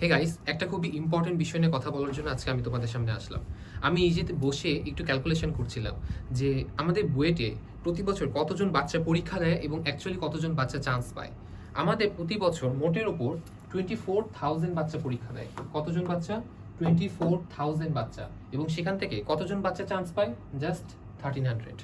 Hey guys একটা খুবই important বিষয় নিয়ে কথা বলার জন্য আজকে আমি তোমাদের সামনে আসলাম আমি এই যে বসে একটু ক্যালকুলেশন করছিলাম যে আমাদের বুয়েটে প্রতি বছর কতজন বাচ্চা পরীক্ষা দেয় এবং অ্যাকচুয়ালি কতজন বাচ্চা চান্স পায় আমাদের প্রতি বছর মোটের ওপর টোয়েন্টি ফোর থাউজেন্ড বাচ্চা পরীক্ষা দেয় কতজন বাচ্চা টোয়েন্টি ফোর থাউজেন্ড বাচ্চা এবং সেখান থেকে কতজন বাচ্চা চান্স পায় জাস্ট থার্টিন হান্ড্রেড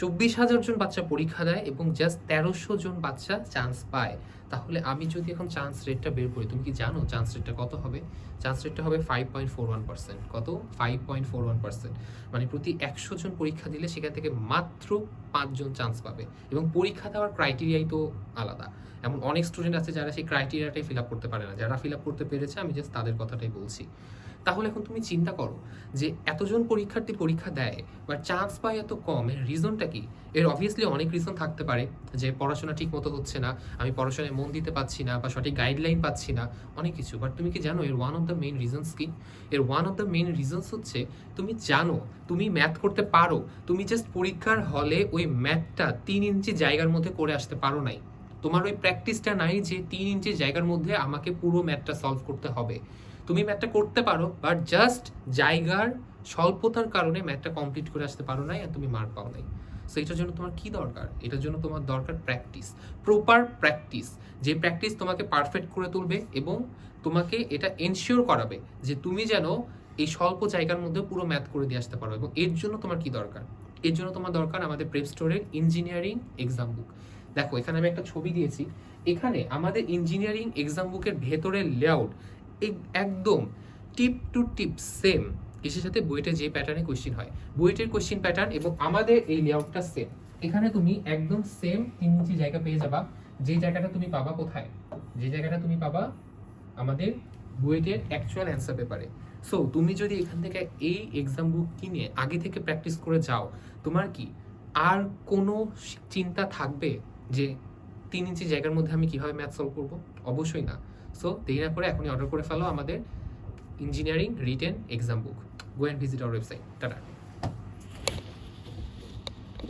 চব্বিশ হাজার জন বাচ্চা পরীক্ষা দেয় এবং জাস্ট তেরোশো জন বাচ্চা চান্স পায় তাহলে আমি যদি এখন চান্স রেটটা বের করি তুমি কি জানো চান্স রেটটা কত হবে চান্স রেটটা হবে five point four one percent কত five point four one percent মানে প্রতি একশো জন পরীক্ষা দিলে সেখান থেকে মাত্র পাঁচজন চান্স পাবে এবং পরীক্ষা দেওয়ার ক্রাইটেরিয়াই তো আলাদা এমন অনেক স্টুডেন্ট আছে যারা সেই ক্রাইটেরিয়াটাই ফিল আপ করতে পারে না যারা ফিল আপ করতে পেরেছে আমি জাস্ট তাদের কথাটাই বলছি তাহলে এখন তুমি চিন্তা করো যে এতজন পরীক্ষার্থী পরীক্ষা দেয় বা চান্স পায় এত কম এর রিজনটা কি এর অবভিয়াসলি অনেক রিজন থাকতে পারে যে পড়াশোনা ঠিক মতো হচ্ছে না আমি পড়াশোনায় মন দিতে পাচ্ছি না বা সঠিক গাইডলাইন পাচ্ছি না অনেক কিছু বাট তুমি কি জানো এর one of the main reasons কি এর one of the main reasons হচ্ছে তুমি জানো তুমি ম্যাথ করতে পারো তুমি জাস্ট পরীক্ষার হলে ওই ম্যাথটা তিন ইঞ্চি জায়গার মধ্যে করে আসতে পারো নাই তোমার ওই প্র্যাকটিসটা নাই যে তিন ইঞ্চি জায়গার মধ্যে আমাকে পুরো ম্যাথটা সলভ করতে হবে তুমি ম্যাথটা করতে পারো বাট জাস্ট জায়গার স্বল্পতার কারণে ম্যাথটা কমপ্লিট করে আসতে পারো নাই আর তুমি মার পাও নাই সো এটার জন্য তোমার কি দরকার এটার জন্য তোমার দরকার প্র্যাকটিস প্রপার প্র্যাকটিস যে প্র্যাকটিস তোমাকে পারফেক্ট করে তুলবে এবং তোমাকে এটা এনশিওর করাবে যে তুমি যেন এই স্বল্প জায়গার মধ্যে পুরো ম্যাথ করে দিয়ে আসতে পারো এবং এর জন্য তোমার কি দরকার এর জন্য তোমার দরকার আমাদের প্রেপ স্টোরের ইঞ্জিনিয়ারিং এক্সাম বুক দেখো এখানে আমি একটা ছবি দিয়েছি এখানে আমাদের ইঞ্জিনিয়ারিং এক্সাম বুকের ভেতরের লেআউট একদম টিপ টু টিপ সেম কিসের সাথে বুয়েটের যে প্যাটার্নে কোশ্চিন হয় বুয়েটের কোয়েশ্চেন প্যাটার্ন এবং আমাদের এই লেআউটটা সেম এখানে তুমি একদম সেম তিন ইঞ্চি জায়গা পেয়ে যাবা যে জায়গাটা তুমি পাবা কোথায় যে জায়গাটা তুমি পাবা আমাদের বুয়েটের অ্যাকচুয়াল অ্যান্সার পেপারে সো তুমি যদি এখান থেকে এই এক্সাম বুক কিনে আগে থেকে প্র্যাকটিস করে যাও তোমার কি আর কোনো চিন্তা থাকবে যে তিন ইঞ্চি জায়গার মধ্যে আমি কীভাবে ম্যাথ সলভ করবো অবশ্যই না সো দেরি না করে এখনই অর্ডার করে ফেলো আমাদের engineering written exam book. Go and visit our website. Ta-ta.